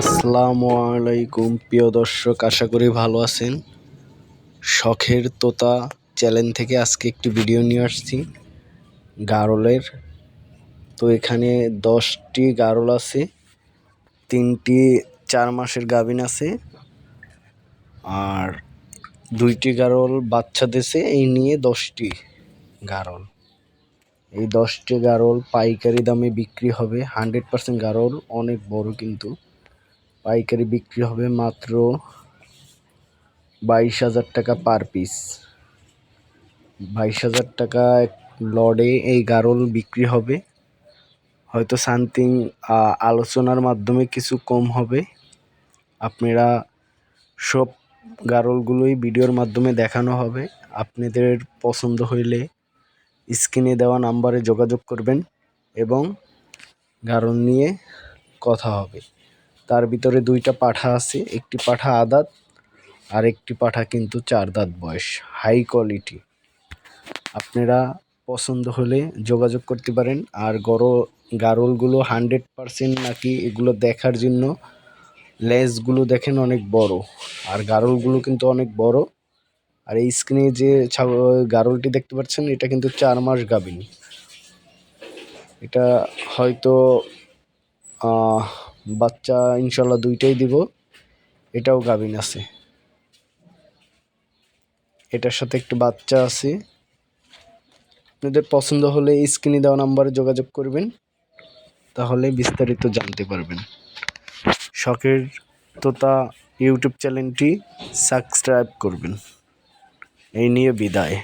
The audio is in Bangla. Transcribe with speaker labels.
Speaker 1: আসসালামু আলাইকুম, প্রিয় দর্শক, আশা করি ভালো আছেন। শখের তোতা চ্যানেল থেকে আজকে একটি ভিডিও নিয়ে আসছি। গারলের। তো এখানে দশটি গারল আছে, তিনটি চার মাসের গাভিন আছে, আর দুইটি গারল বাচ্চা দেশে এই নিয়ে দশটি গারল। এই দশটি গারল পাইকারি দামে বিক্রি হবে হান্ড্রেড পার্সেন্ট গারল, অনেক বড় কিন্তু। পাইকারি বিক্রি হবে মাত্র বাইশ হাজার টাকা পার পিস বাইশ হাজার টাকা লডে এই গারল বিক্রি হবে। হয়তো সামথিং আলোচনার মাধ্যমে কিছু কম হবে। আপনারা সব গারলগুলোই ভিডিওর মাধ্যমে দেখানো হবে। আপনাদের পছন্দ হইলে স্ক্রিনে দেওয়া নাম্বারে যোগাযোগ করবেন এবং গারল নিয়ে কথা হবে। তার ভিতরে দুইটা পাঠা আছে, একটি পাঠা আদাত আর একটি পাঠা কিন্তু চার দাঁত বয়স হাই কোয়ালিটি আপনারা পছন্দ হলে যোগাযোগ করতে পারেন আর গরো, গারলগুলো হান্ড্রেড পারসেন্ট নাকি এগুলো দেখার জন্য লেজগুলো দেখেন অনেক বড় আর গারলগুলো কিন্তু অনেক বড়। আর এই স্ক্রিনে যে গারলটি দেখতে পাচ্ছেন, এটা কিন্তু চার মাস গাভিনী। এটা হয়তো বাচ্চা ইনশাল্লাহ দুইটাই দিব। এটাও গাভিন আছে। এটার সাথে একটু বাচ্চা আছে। আপনাদের পছন্দ হলে স্ক্রিনে দেওয়া নাম্বারে যোগাযোগ করবেন। তাহলে বিস্তারিত জানতে পারবেন। শখের তোতা ইউটিউব চ্যানেলটি সাবস্ক্রাইব করবেন। এই নিয়ে বিদায়।